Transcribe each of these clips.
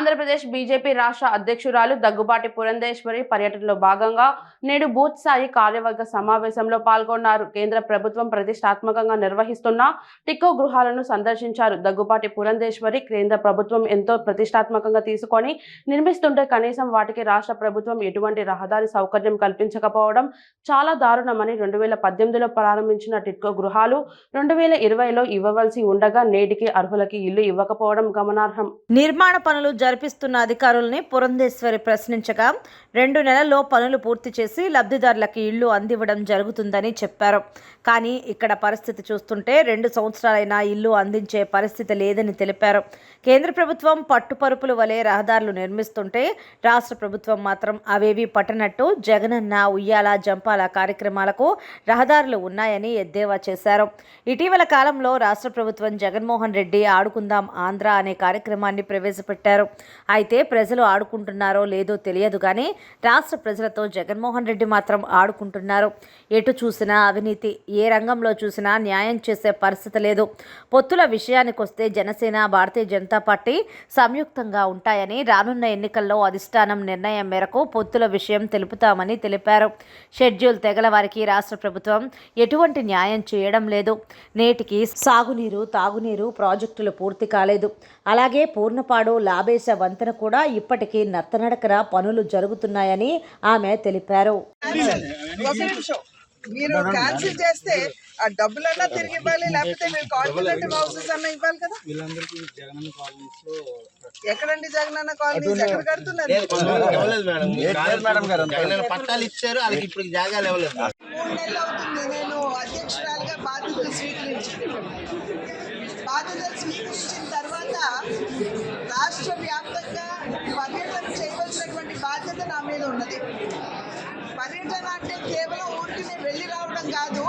Andhra Pradesh BJP రాష్ట్ర అధ్యక్షురాలు దగ్గుబాటి పురంధేశ్వరి పర్యటనలో భాగంగా నేడు బూత్ స్థాయి కార్యవర్గ సమావేశంలో పాల్గొన్నారు. కేంద్ర ప్రభుత్వం ప్రతిష్టాత్మకంగా నిర్వహిస్తున్న టిక్కో గృహాలను సందర్శించారు. దగ్గుబాటి పురంధేశ్వరి కేంద్ర ప్రభుత్వం ఎంతో ప్రతిష్టాత్మకంగా తీసుకొని నిర్మిస్తుంటే కనీసం వాటికి రాష్ట్ర ప్రభుత్వం ఎటువంటి రహదారి సౌకర్యం కల్పించకపోవడం చాలా దారుణమని రెండు వేల పద్దెనిమిదిలో ప్రారంభించిన టిట్కో గృహాలు రెండు వేల ఇరవైలో ఇవ్వవలసి ఉండగా నేటికి అర్హులకి ఇల్లు ఇవ్వకపోవడం గమనార్హం. నిర్మాణ పనులు జరిపిస్తున్న అధికారుల్ని పురంధేశ్వరి ప్రశ్నించగా రెండు నెలల్లో పనులు పూర్తి చేసి లబ్ధిదారులకి ఇళ్ళు అందివ్వడం జరుగుతుందని చెప్పారు. కానీ ఇక్కడ పరిస్థితి చూస్తుంటే రెండు సంవత్సరాలైనా ఇల్లు అందించే పరిస్థితి లేదని తెలిపారు. కేంద్ర ప్రభుత్వం పట్టుపరుపుల వలె రహదారులు నిర్మిస్తుంటే రాష్ట్ర ప్రభుత్వం మాత్రం అవేవి పట్టనట్టు జగనన్న ఉయ్యాల జంపాల కార్యక్రమాలకు రహదారులు ఉన్నాయని ఎద్దేవా చేశారు. ఇటీవల కాలంలో రాష్ట్ర ప్రభుత్వం జగన్మోహన్ రెడ్డి ఆడుకుందాం ఆంధ్ర అనే కార్యక్రమాన్ని ప్రవేశపెట్టారు. అయితే ప్రజలు ఆడుకుంటున్నారో లేదో తెలియదు కానీ రాష్ట్ర ప్రజలతో జగన్మోహన్ రెడ్డి మాత్రం ఆడుకుంటున్నారు. ఎటు చూసినా అవినీతి ఏ రంగంలో చూసినా న్యాయం చేసే పరిస్థితి లేదు. పొత్తుల విషయానికి వస్తే జనసేన భారతీయ జనతా పార్టీ సంయుక్తంగా ఉంటాయని రానున్న ఎన్నికల్లో అధిష్టానం నిర్ణయం మేరకు పొత్తుల విషయం తెలుపుతామని తెలిపారు. షెడ్యూల్ తెగల వారికి రాష్ట్ర ప్రభుత్వం ఎటువంటి న్యాయం చేయడం లేదు. నేటికి సాగునీరు తాగునీరు ప్రాజెక్టులు పూర్తి కాలేదు. అలాగే పూర్ణపాడు లాభే లాభేశ వంతెన కూడా ఇప్పటికీ నత్తనడకన పనులు జరుగుతున్నాయని ఆమె తెలిపారు. మీరు క్యాన్సిల్ చేస్తే ఆ డబ్బులన్నా తిరిగి ఇవ్వాలి లేకపోతే మీరు హౌసెస్ అన్నా ఇవ్వాలి కదా? ఎక్కడండి జగనన్న కాలనీస్ ఎక్కడ కడుతున్నారు? మూడు నెలలు అవుతుంది నేను నా పర్యటన అంటే కేవలం ఊరికి వెళ్ళి రావడం కాదు.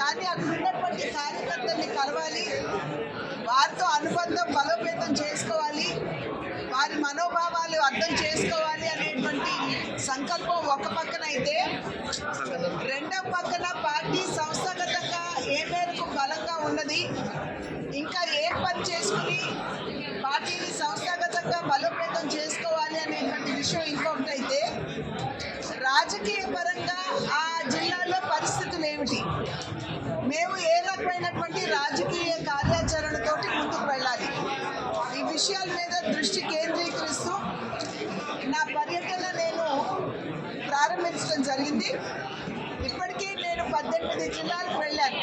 కానీ అక్కడ ఉన్నటువంటి కార్యకర్తల్ని కలవాలి. వారితో అనుబంధం బలోపేతం చేసుకోవాలి. వారి మనోభావాలు అర్థం చేసుకోవాలి అనేటువంటి సంకల్పం ఒక పక్కన అయితే రెండవ పక్కన పార్టీ విషయాల మీద దృష్టి కేంద్రీకరిస్తూ నా పర్యటన నేను ప్రారంభించడం జరిగింది. ఇప్పటికీ నేను పద్దెనిమిది జిల్లాలకు వెళ్ళాను.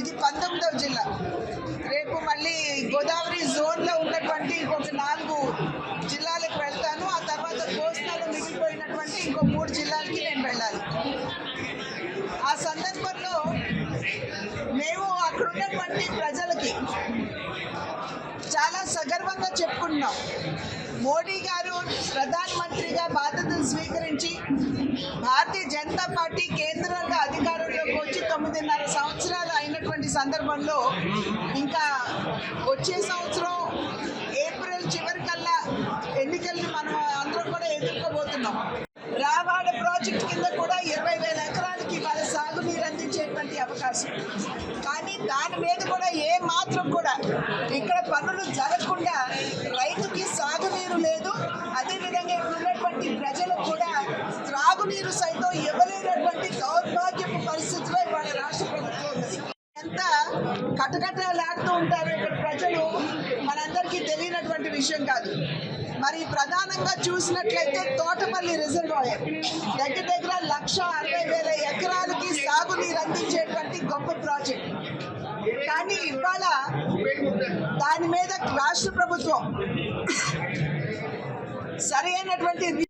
ఇది పంతొమ్మిదవ జిల్లా. చాలా చెప్పుకుంటున్నాం మోడీ గారు ప్రధానమంత్రిగా బాధ్యతలు స్వీకరించి భారతీయ జనతా పార్టీ కేంద్రంగా అధికారంలోకి వచ్చి తొమ్మిదిన్నర సంవత్సరాలు అయినటువంటి సందర్భంలో ఇంకా వచ్చే సంవత్సరం ఏప్రిల్ చివరికల్లా ఎన్నికల్ని మనం అందరం కూడా ఎదుర్కోబోతున్నాం. రావాడ ప్రాజెక్ట్ కింద కూడా ఇరవై వేల ఎకరాలకి వాళ్ళ సాగునీరు అందించేటువంటి అవకాశం. కానీ దాని మీద కూడా ఏ మాత్రం కూడా ఇక్కడ పనులు జరగ ఎంత కటకటలాడుతూ ఉంటారు ఇక్కడ ప్రజలు మనందరికీ తెలియనటువంటి విషయం కాదు. మరి ప్రధానంగా చూసినట్లయితే తోటపల్లి రిజర్వాయర్. దగ్గర దగ్గర లక్ష అరవై వేల ఎకరాలకి సాగునీరు అందించేటువంటి గొప్ప ప్రాజెక్ట్. కానీ ఇవాళ దాని మీద రాష్ట్ర ప్రభుత్వం సరైనటువంటి